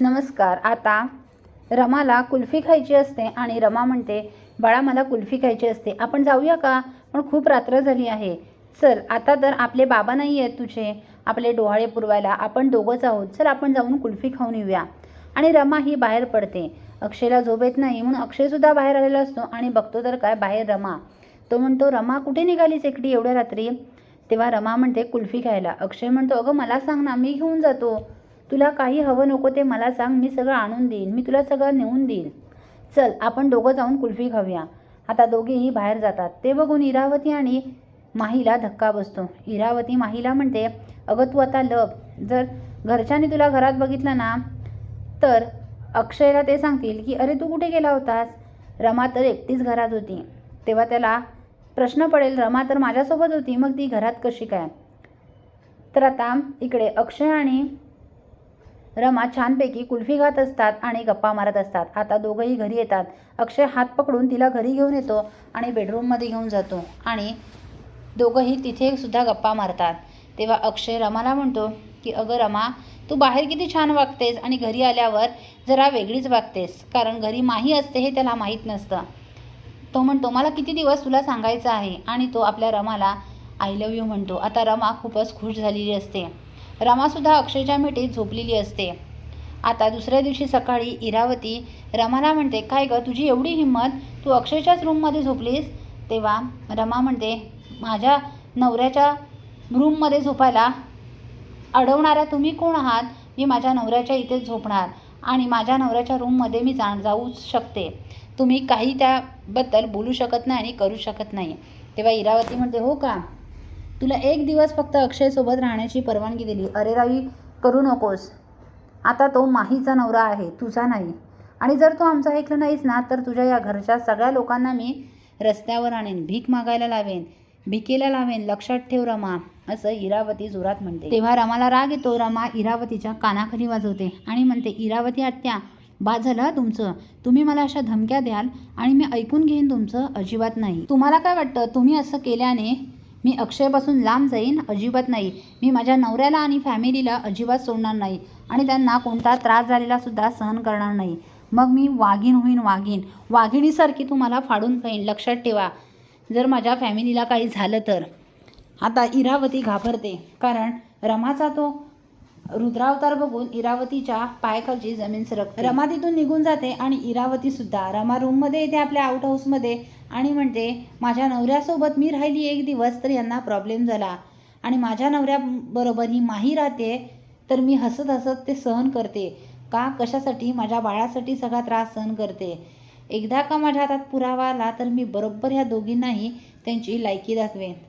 नमस्कार आता रमाला कुल्फी खायची असते आणि रमा म्हणते बाळा मला कुल्फी खायची असते. आपण जाऊया का? पण खूप रात्र झाली आहे. चल आता तर आपले बाबा नाही आहेत तुझे. आपले डोहाळे पुरवायला आपण दोघंच आहोत. चल आपण जाऊन कुल्फी खाऊन येऊया. आणि रमा ही बाहेर पडते. अक्षयला झोप येत नाही म्हणून अक्षयसुद्धा बाहेर आलेला असतो आणि बघतो तर काय बाहेर रमा. तो म्हणतो रमा कुठे निघालीस एकटी एवढ्या रात्री? तेव्हा रमा म्हणते कुल्फी खायला. अक्षय म्हणतो अगं मला सांग ना मी घेऊन जातो. तुला काही हवं नको ते मला सांग मी सगळं आणून देईन मी तुला सगळं नेऊन देईन. चल आपण दोघं जाऊन कुल्फी खाऊया. आता दोघेही बाहेर जातात. ते बघून इरावती आणि माहीला धक्का बसतो. इरावती माहीला म्हणते अगं तू आता लप. जर घरच्यांनी तुला घरात बघितलं ना तर अक्षयला ते सांगतील की अरे तू कुठे गेला होतास? रमा तर एकटीच घरात होती. तेव्हा त्याला प्रश्न पडेल रमा तर माझ्यासोबत होती मग ती घरात कशी काय? तर आता इकडे अक्षय आणि रमा छानपैकी कुल्फी खात असतात आणि गप्पा मारत असतात. आता दोघंही घरी येतात. अक्षय हात पकडून तिला घरी घेऊन येतो आणि बेडरूममध्ये घेऊन जातो आणि दोघंही तिथे सुद्धा गप्पा मारतात. तेव्हा अक्षय रमाला म्हणतो की अगं रमा तू बाहेर किती छान वागतेस आणि घरी आल्यावर जरा वेगळीच वागतेस कारण घरी माही असते हे त्याला माहीत नसतं. तो म्हणतो मला किती दिवस तुला सांगायचं आहे? आणि तो आपल्या रमाला आय लव्ह यू म्हणतो. आता रमा खूपच खुश झालेली असते. रमासुद्धा अक्षयच्या मिठीत झोपलेली असते. आता दुसऱ्या दिवशी सकाळी इरावती रमाला म्हणते काय गं तुझी एवढी हिंमत? तू अक्षयच्याच रूममध्ये झोपलीस? तेव्हा रमा म्हणते माझ्या नवऱ्याच्या रूममध्ये झोपायला अडवणाऱ्या तुम्ही कोण आहात? मी माझ्या नवऱ्याच्या इथेच झोपणार आणि माझ्या नवऱ्याच्या रूममध्ये मी जा जाऊ शकते. तुम्ही काही त्याबद्दल बोलू शकत नाही आणि करू शकत नाही. तेव्हा इरावती म्हणते हो का? तुला एक दिवस फक्त अक्षयसोबत राहण्याची परवानगी दिली. अरे रावी करू नकोस. आता तो माहीचा नवरा आहे तुझा नाही. आणि जर तू आमचं ऐकलं नाहीस ना तर तुझ्या या घरच्या सगळ्या लोकांना मी रस्त्यावर आणेन भीक मागायला लावेन भिकेला लावेन लक्षात ठेव रमा असं इरावती जोरात म्हणते. तेव्हा रमाला राग येतो रमा इरावतीच्या कानाखाली वाजवते आणि म्हणते इरावती आत्या बा झालं तुमचं? तुम्ही मला अशा धमक्या द्याल आणि मी ऐकून घेईन तुमचं अजिबात नाही. तुम्हाला काय वाटतं? तुम्ही असं केल्याने मी अक्षयपासून लांब जाईन अजिबात नाही. मी माझ्या नवऱ्याला आणि फॅमिलीला अजिबात सोडणार नाही. आणि त्यांना कोणता त्रास झालेला सुद्धा सहन करणार नाही. मग मी वाघीण होईन वाघीण. वाघिणीसारखी तुम्हाला फाडून खाईन लक्षात ठेवा. जर माझ्या फॅमिलीला काही झालं तर. आता इरावती घाबरते. कारण रमाचा तो रुद्रावतार बघून इरावतीच्या पायाखालची जमीन सरक रमा तिथून निघून जाते आणि इरावती सुद्धा. रमा रूममध्ये येते आपल्या आउट हाऊसमध्ये आणि म्हणते माझ्या नवऱ्यासोबत मी राहिली एक दिवस तर यांना प्रॉब्लेम झाला. आणि माझ्या नवऱ्याबरोबर ही माही राहते तर मी हसत हसत ते सहन करते. का? कशासाठी? माझ्या बाळासाठी सगळा त्रास सहन करते. एकदा का माझ्या हातात पुरावा आला तर मी बरोबर ह्या दोघींनाही त्यांची लायकी दाखवेन.